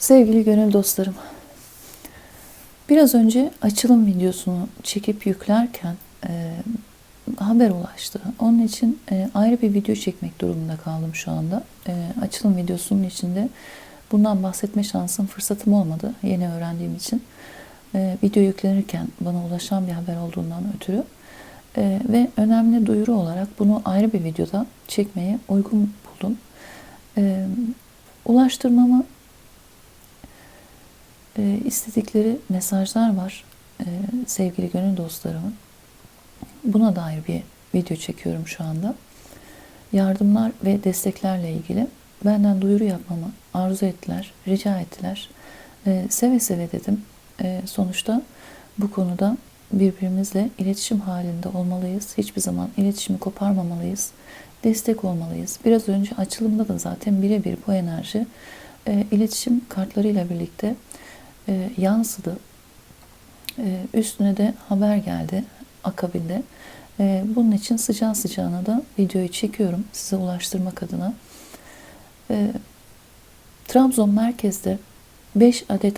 Sevgili gönül dostlarım, biraz önce açılım videosunu çekip yüklerken e, haber ulaştı. Onun için e, ayrı bir video çekmek durumunda kaldım şu anda. E, açılım videosunun içinde bundan bahsetme şansım, fırsatım olmadı yeni öğrendiğim için. E, video yüklenirken bana ulaşan bir haber olduğundan ötürü e, ve önemli duyuru olarak bunu ayrı bir videoda çekmeye uygun buldum. E, ulaştırmamı e, istedikleri mesajlar var e, sevgili gönül dostlarımın. Buna dair bir video çekiyorum şu anda. Yardımlar ve desteklerle ilgili benden duyuru yapmamı arzu ettiler, rica ettiler. E, seve seve dedim. E, sonuçta bu konuda birbirimizle iletişim halinde olmalıyız. Hiçbir zaman iletişimi koparmamalıyız. Destek olmalıyız. Biraz önce açılımda da zaten birebir bu enerji e, iletişim kartlarıyla birlikte e, yansıdı. E, üstüne de haber geldi akabinde. E, bunun için sıcağı sıcağına da videoyu çekiyorum size ulaştırmak adına. E, Trabzon merkezde 5 adet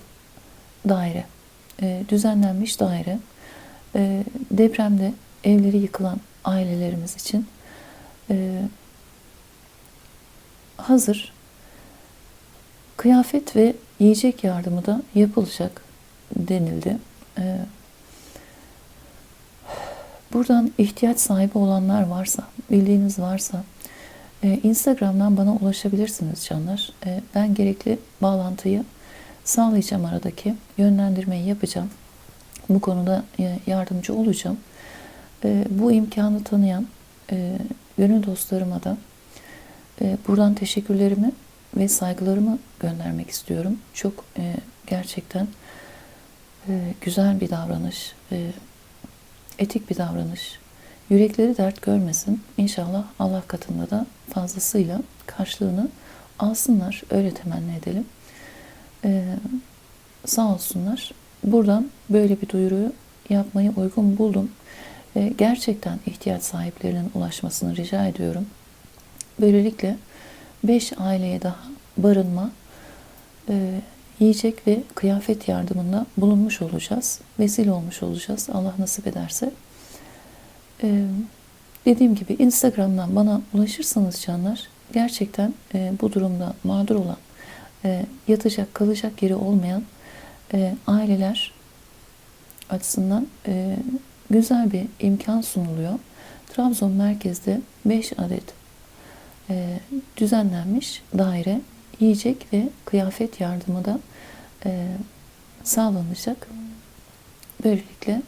daire, e, düzenlenmiş daire, e, depremde evleri yıkılan ailelerimiz için e, hazır kıyafet ve yiyecek yardımı da yapılacak denildi. Ee, buradan ihtiyaç sahibi olanlar varsa, bildiğiniz varsa e, Instagram'dan bana ulaşabilirsiniz canlar. E, ben gerekli bağlantıyı sağlayacağım aradaki yönlendirmeyi yapacağım. Bu konuda e, yardımcı olacağım. E, bu imkanı tanıyan e, gönül dostlarıma da e, buradan teşekkürlerimi ve saygılarımı göndermek istiyorum. Çok e, gerçekten e, güzel bir davranış, e, etik bir davranış. Yürekleri dert görmesin. İnşallah Allah katında da fazlasıyla karşılığını alsınlar. Öyle temenni edelim. E, sağ olsunlar. Buradan böyle bir duyuruyu yapmayı uygun buldum. E, gerçekten ihtiyaç sahiplerinin ulaşmasını rica ediyorum. Böylelikle 5 aileye daha barınma, e, yiyecek ve kıyafet yardımında bulunmuş olacağız. Vesile olmuş olacağız Allah nasip ederse. E, dediğim gibi Instagram'dan bana ulaşırsanız canlar gerçekten e, bu durumda mağdur olan, e, yatacak kalacak yeri olmayan e, aileler açısından e, güzel bir imkan sunuluyor. Trabzon merkezde 5 adet e, düzenlenmiş daire yiyecek ve kıyafet yardımı da e, sağlanacak. Böylelikle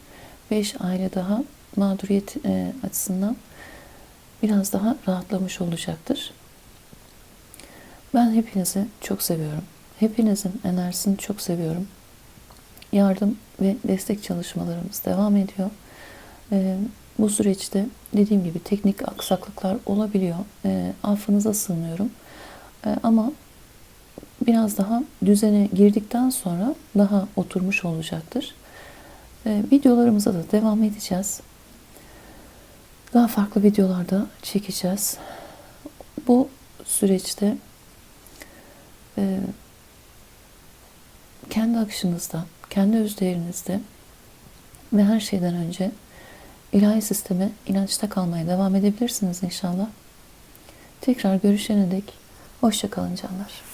5 aile daha mağduriyet e, açısından biraz daha rahatlamış olacaktır. Ben hepinizi çok seviyorum. Hepinizin enerjisini çok seviyorum. Yardım ve destek çalışmalarımız devam ediyor. E, bu süreçte dediğim gibi teknik aksaklıklar olabiliyor. E, affınıza sığınıyorum. E, ama biraz daha düzene girdikten sonra daha oturmuş olacaktır. E, videolarımıza da devam edeceğiz. Daha farklı videolarda çekeceğiz. Bu süreçte e, kendi akışınızda, kendi özdeğerinizde ve her şeyden önce ilahi sisteme inançta kalmaya devam edebilirsiniz inşallah. Tekrar görüşene dek hoşça kalın canlar.